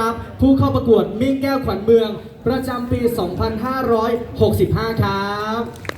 รับ ผู้เข้าประกวดมิ่งแก้วขวัญเมือง ประจำปี 2565 ครับ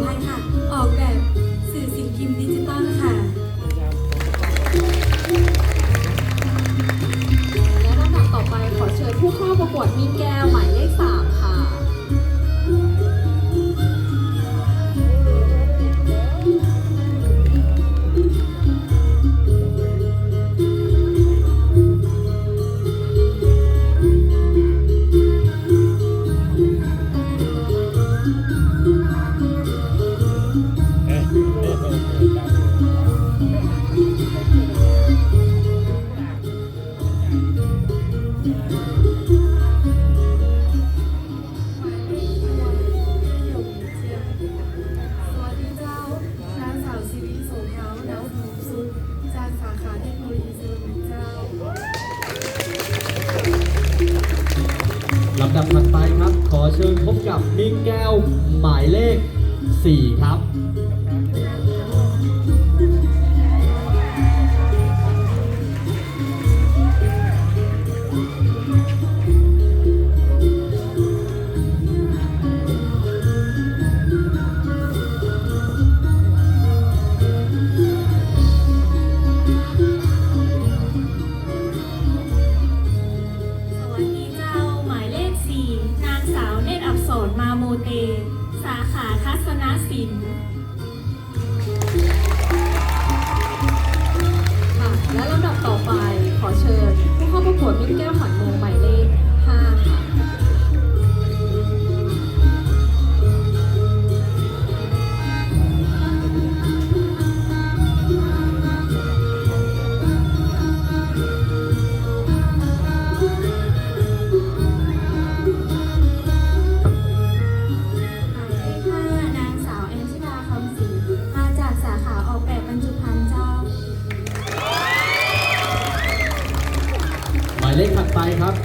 Oh you god. เออ มิแก้วหมายเลข 4 ครับ Green.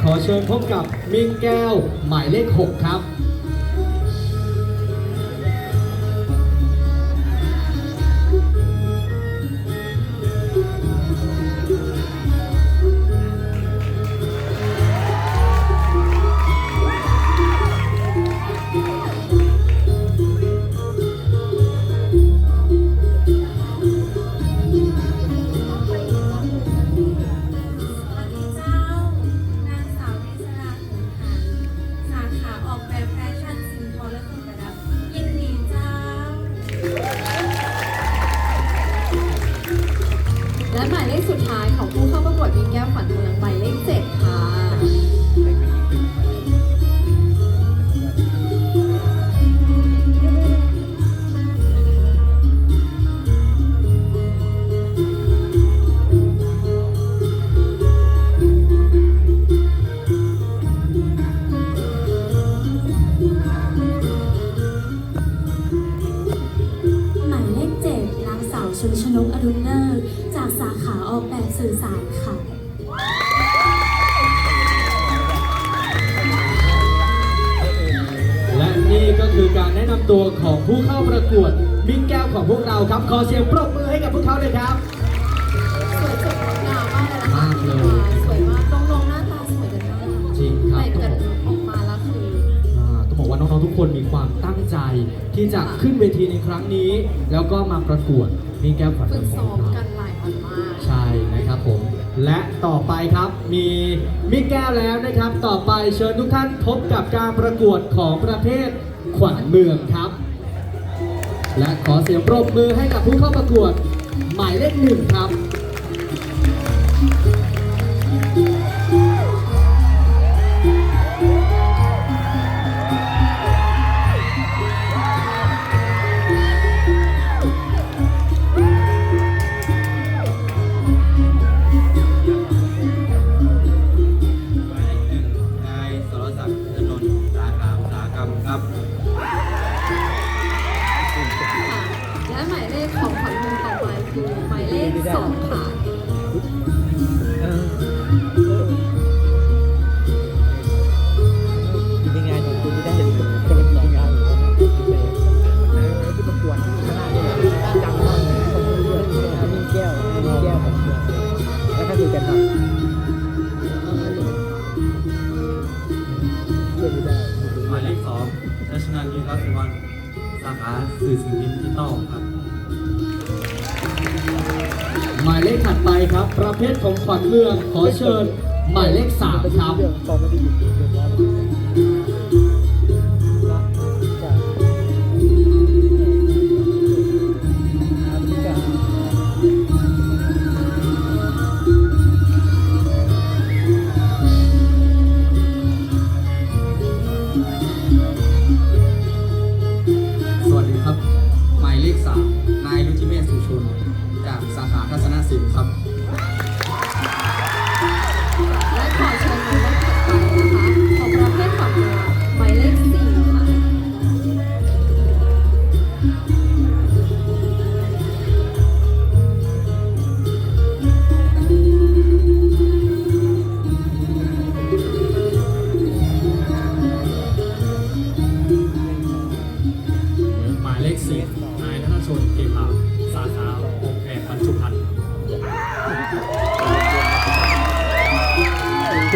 ขอเชิญพบกับมิ่งแก้วหมายเลข 6 ครับ หมายเลขสุดท้ายของผู้เข้าประกวดวิงแก้วขวัญเมืองหมายเลขเจ็ด ตัวของผู้เข้าประกวดมิ้งแก้วของพวกเราครับ ขอเสียงปรบมือให้กับพวกเขาเลยครับ สวยสดงดงามมากเลยนะคะมากเลย สวยมากน้องๆหน้าตาสวยกันมากจริงครับแต่งกันออกมาแล้วคือ อ่าต้องบอกว่าน้องๆทุกคนมีความตั้งใจที่จะขึ้นเวทีในครั้งนี้ แล้วก็มาประกวดมิ้งแก้วขวัญฝึเมืกองขซ้อองมเรากันหลายวันมาก ใช่นะครับผม และต่อไปครับมีมิกแก้วแล้วนะครับ ต่อไปเชิญทุกท่านพบกับการประกวดของประเภท ขวานเมืองครับ และขอเสียงปรบมือให้กับผู้เข้าประกวด หมายเลขหนึ่งครับ รัชนันท์ยินรัตน์วันสาขาสื่อสิ่งพิมพ์ดิจิตอลครับ หมายเลขถัดไปครับ ประเภทของขวัญเมืองขอเชิญ หมายเลขสามครับเรื่อม่ได้อยู่เดือดร้อ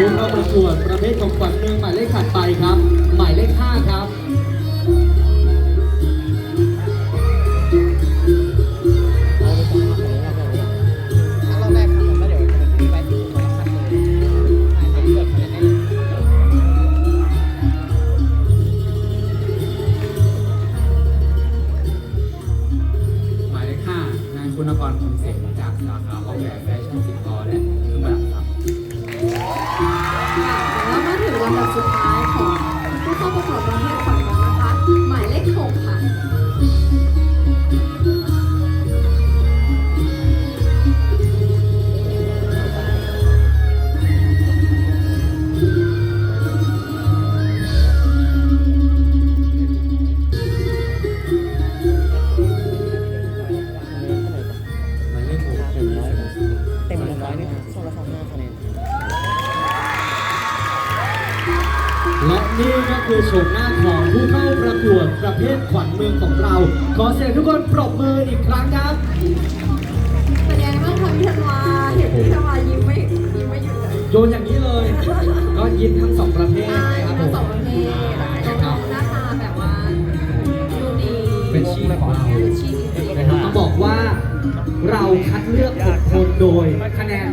ผู้เข้าประกวดประเภทของขวัญเมืองหมายเลขถัดไปครับ หมายเลขห้าครับ สุดท้ายของผู้เข้าประกวดประเภทขวัญ เภทขวัญเมืองของเรา ขอเสียงทุกคนปรบมืออีกครั้งครับเป็นยังไงบ้างคะพี่ธันวาเห็นพี่ธันวายิ้มไม่ยิ้มไม่หยุดเลยโยนอย่างนี้เลย ก็ยิ้มทั้งสองประเภทใช่นะครับทั้งสองผปมระเภทนะคะน้องๆหน้าตาแบบว่าดูดีเป็นชีพของเรา เป็นชีพจริงๆ นะครับต้องบอกว่าเราคัดเลือก 6 คนโดยคะแนน